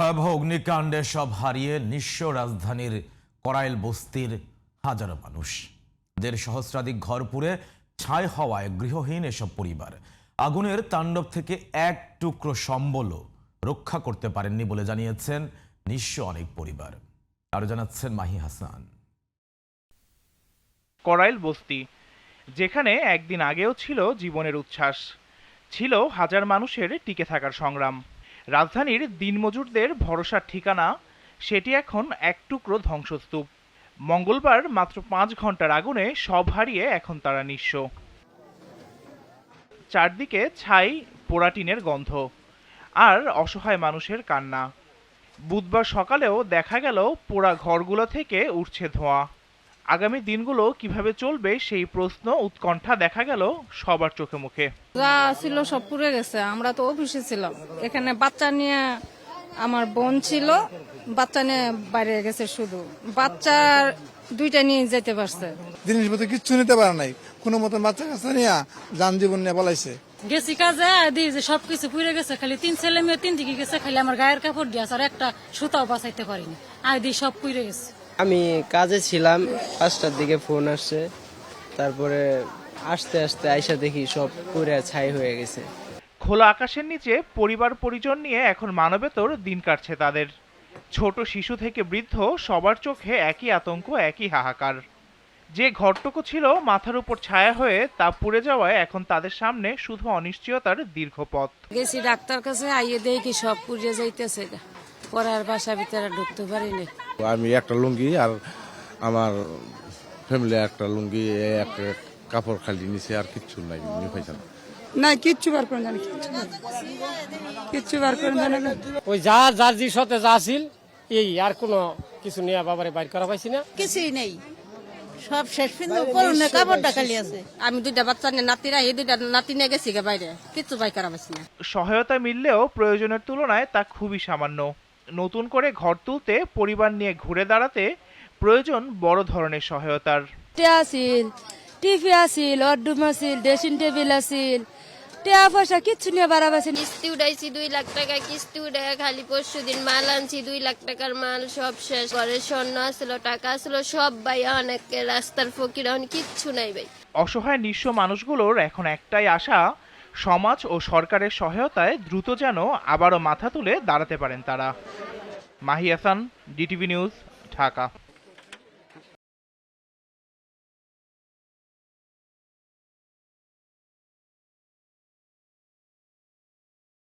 ভয়াবহ অগ্নিকাণ্ডে সব হারিয়ে নিঃস্ব রাজধানীর করাইল বস্তির হাজারো মানুষ। দেড় সহস্রাধিক ঘর পুড়ে ছাই হওয়ায় গৃহহীন এসব পরিবার। আগুনের তাণ্ডব থেকে এক টুকরো সম্বলও রক্ষা করতে পারেননি বলে জানিয়েছেন নিঃস্ব অনেক পরিবার। আরও জানাচ্ছেন মাহি হাসান। করাইল বস্তি, যেখানে একদিন আগেও ছিল জীবনের উচ্ছ্বাস। ছিল হাজার মানুষের টিকে থাকার সংগ্রাম। রাজধানীর দিনমজুরদের ভরসার ঠিকানা, সেটি এখন এক টুকরো ধ্বংসস্তূপ। মঙ্গলবার মাত্র পাঁচ ঘণ্টার আগুনে সব হারিয়ে এখন তারা নিঃস্ব। চারদিকে ছাই, পোড়াটিনের গন্ধ আর অসহায় মানুষের কান্না। বুধবার সকালেও দেখা গেল পোড়া ঘরগুলো থেকে উঠছে ধোঁয়া। আগামী দিনগুলো কীভাবে চলবে সেই প্রশ্ন উৎকণ্ঠা দেখা গেল সবার চোখে মুখে। যা ছিল সব পুড়ে গেছে আমরা তো অফিসে ছিলাম। এখানে বাচ্চা নিয়ে আমার বোন ছিল বাচ্চা নিয়ে বাইরে গেছে শুধু। বাচ্চার দুইটা নিয়ে যেতে পারছে। জিনিসপত্র কিচ্ছু নিতে পারে নাই। কোনো মতন বাচ্চা কাচ্চা নিয়ে যান জীবন নিয়ে বলাইছে গেছি কাজে দিই যে সবকিছু পুড়ে গেছে খালি তিন ছেলে মেয়ে তিন দিকে গেছে খালি আমার গায়ের কাপড় দিয়ে আর একটা সুতাও বাঁচাইতে পারিনি। আর দিই সব পুড়ে গেছে। আমি কাজে ছিলাম পাঁচটার দিকে ফোন আসছে। তারপরে আস্তে আস্তে আইসা দেখি সব পুরে ছাই হয়ে গেছে। খোলা আকাশের নিচে পরিবার পরিজন নিয়ে এখন মানবেতর দিন কাটছে তাদের। ছোট শিশু থেকে বৃদ্ধ সবার চোখে একই আতঙ্ক একই হাহাকার। যে ঘরটুকু ছিল মাথার উপর ছায়া হয়ে তা পুড়ে যাওয়ায় এখন তাদের সামনে শুধু অনিশ্চয়তার দীর্ঘ পথ গেছি ডাক্তার কাছে আইয়ে দেখি সব পুড়ে যাইতেছে। পড়ার বাসা ভিতরে ঢুকতে পারিনি। আমি একটা লুঙ্গি আর আমার ফ্যামিলি একটা লুঙ্গি এই একটা কাপড় খালি নিচে আর কিচ্ছু নাই নিয়ে পাইছে না। না কিচ্ছু বার করে জানি কিচ্ছু কিচ্ছু বার করে জানি ওই যা যার যে সাথে যা ছিল এই আর কোনো কিছু নিয়ে বাবারে বাইর করা পাইছি না। কিছুই নেই। সব শেষ কিন্তু করুন কাপড়টা খালি আছে। আমি দুইটা বাচ্চা নিয়ে নাতিরা এই দুইটা নাতি নিয়ে গেছি গে বাইরে। কিচ্ছু বাই করা পারছি না। সহায়তা মিললেও প্রয়োজনের তুলনায় তা খুবই সামান্য। নতুন করে ঘর তুলতে পরিবার নিয়ে ঘুরে দাঁড়াতে প্রয়োজন বড় ধরনের সহায়তার। আছিল টিভি আছিল অড্ডুম আছিল ড্রেসিং টেবিল আছিল টিয়া পয়সা কিচ্ছু নিয়ে বাড়াবাছি কিস্তি উঠাইছি দুই লাখ টাকা কিস্তি উঠে খালি পরশু দিন মাল আনছি দুই লাখ টাকার মাল সব শেষ। ঘরের স্বর্ণ আসলো টাকা আসলো সব ভাই অনেকে রাস্তার ফকির এখন কিচ্ছু নাই ভাই। অসহায় নিঃস্ব মানুষগুলোর এখন একটাই আশা সমাজ ও সরকারের সহায়তায় দ্রুত যেন আবারও মাথা তুলে দাঁড়াতে পারেন তারা। Mahi Hasan DTV news Dhaka.